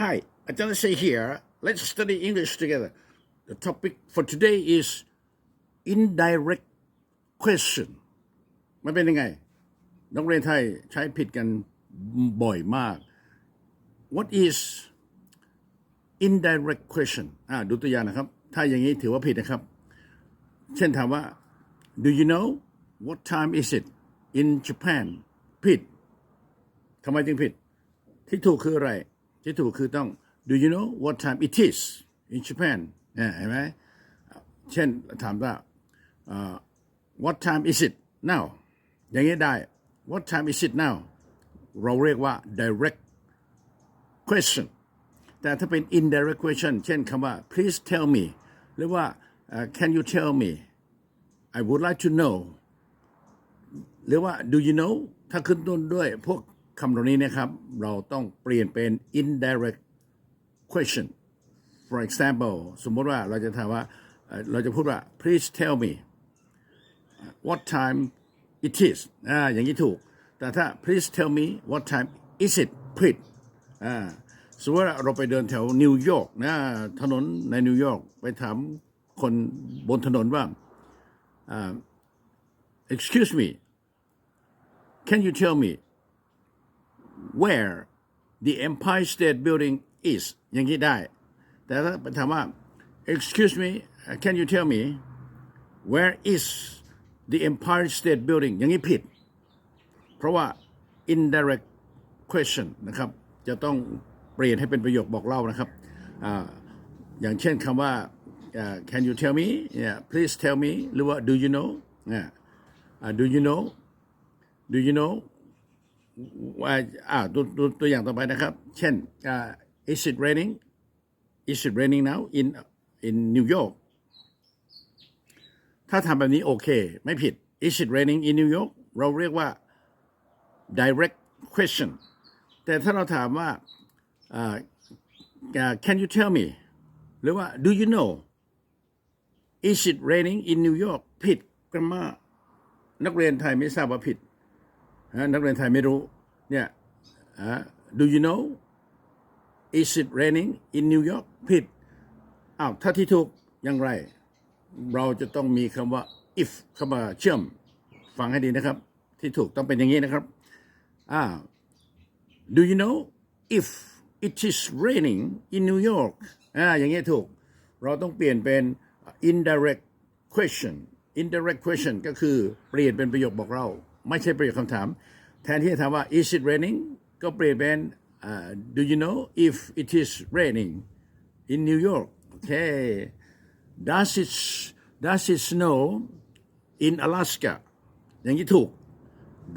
Hi, Ajahn say here, let's study English together. The topic for today is indirect question มันเป็นยังไง นักเรียนไทยใช้ผิดกันบ่อยมาก What is indirect question อ่าดูตัวอย่างนะครับ ถ้าอย่างนี้ถือว่าผิดนะครับ เช่นถามว่า Do you know what time is it in Japan ผิดทำไมจึงผิด ที่ถูกคืออะไร ที่ถูกคือต้อง Do you know what time it is in Japan เนี่ยเห็นไหมเช่นถามว่า What time is it now อย่างนี้ได้ What time is it now เราเรียกว่า direct question แต่ถ้าเป็น indirect question เช่นคำว่า please tell me หรือว่า uh, can you tell me I would like to know หรือว่า do you know ถ้าขึ้นต้นด้วยพวก คำเหล่านี้นะครับ เราต้องเปลี่ยนเป็น indirect question for example สมมติว่าเราจะถามว่าเอ่อเราจะพูดว่า please tell me what time it is อ่าอย่างนี้ถูก แต่ถ้า please tell me what time is it ผิดอ่าสมมติว่าเราไปเดินแถวนิวยอร์กนะถนนในนิวยอร์กไปถามคนบนถนนว่า excuse me can you tell me where the Empire State Building is อย่างนี้ได้ แต่ถ้าถามว่า excuse me can you tell me where is the Empire State Building อย่างนี้ผิด เพราะว่า indirect question นะครับ จะต้องเปลี่ยนให้เป็นประโยคบอกเล่านะครับออย่างเช่นคำว่า can you tell me yeah, please tell me หรือว่า do you know อ่าอ่ do you know do you know ว่าอ่าตัวตัวตัวอย่างต่อไปนะครับ เช่นอ่า is it raining is it raining now in in New York ถ้าทำแบบนี้โอเค ไม่ผิด is it raining in New York เราเรียกว่า direct question แต่ถ้าเราถามว่าอ่าอ่า can you tell me หรือว่า do you know is it raining in New York ผิดกันมานักเรียนไทยไม่ทราบว่าผิดนะนักเรียนไทยไม่รู้ เนี่ย do you know is it raining in New York ผิดอ้าวถ้าที่ถูกอย่างไร เราจะต้องมีคำว่า if เข้ามาเชื่อมฟังให้ดีนะครับ ที่ถูกต้องเป็นอย่างนี้นะครับอ่า do you know if it is raining in New York อ่าอย่างนี้ถูก เราต้องเปลี่ยนเป็น indirect question indirect question ก็คือเปลี่ยนเป็นประโยคบอกเรา ไม่ใช่ประโยคคำถาม แทนที่จะถามว่า is it raining ก็เปลี่ยนเป็น do you know if it is raining in New York okay does it does it snow in Alaska อย่างนี้ถูก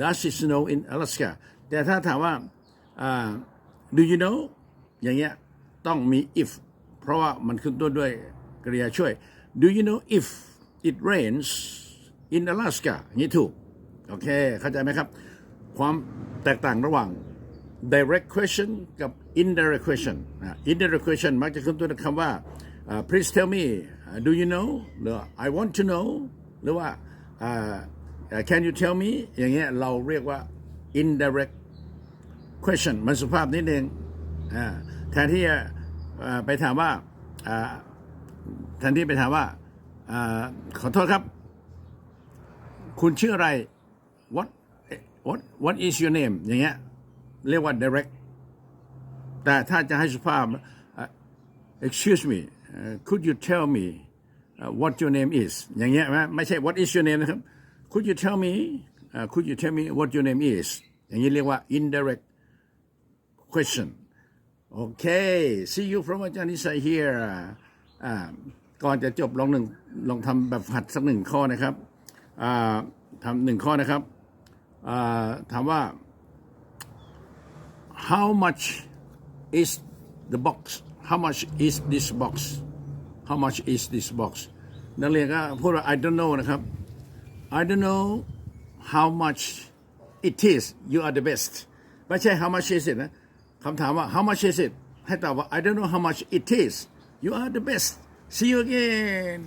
does it snow in Alaska แต่ถ้าถามว่าอ่า do you know อย่างเงี้ยต้องมี if เพราะว่ามันขึ้นต้นด้วยกริยาช่วย do you know if it rains in Alaska อย่างนี้ถูก โอเค เข้าใจไหมครับ ความแตกต่างระหว่าง direct question กับ indirect question indirect question มักจะขึ้นต้นด้วยคำว่า please tell me do you know หรือ I want to know หรือว่า can you tell me อย่างเงี้ยเราเรียกว่า indirect question มันสุภาพนิดนึงแทนที่จะไปถามว่าแทนที่ไปถามว่าขอโทษครับ คุณชื่ออะไร what what what is your name อย่างเงี้ยเรียกว่า direct แต่ถ้าจะให้สุภาพ excuse me uh, could you tell me uh, what your name is อย่างเงี้ยไหมไม่ใช่ what is your name นะครับ could you tell me uh, could you tell me what your name is อย่างนี้เรียกว่า indirect question okay see you from อาจารย์นิสัย here ก่อนจะจบลองหนึ่งลองทำแบบหัดสักหนึ่งข้อนะครับทำหนึ่งข้อนะครับ ถามว่า how much is the box how much is this box how much is this box นักเรียนก็พูดว่า I don't know นะครับ I don't know how much it is you are the best ไม่ใช่ how much is it นะคำถามว่า how much is it ให้ตอบว่า I don't know how much it is you are the best see you again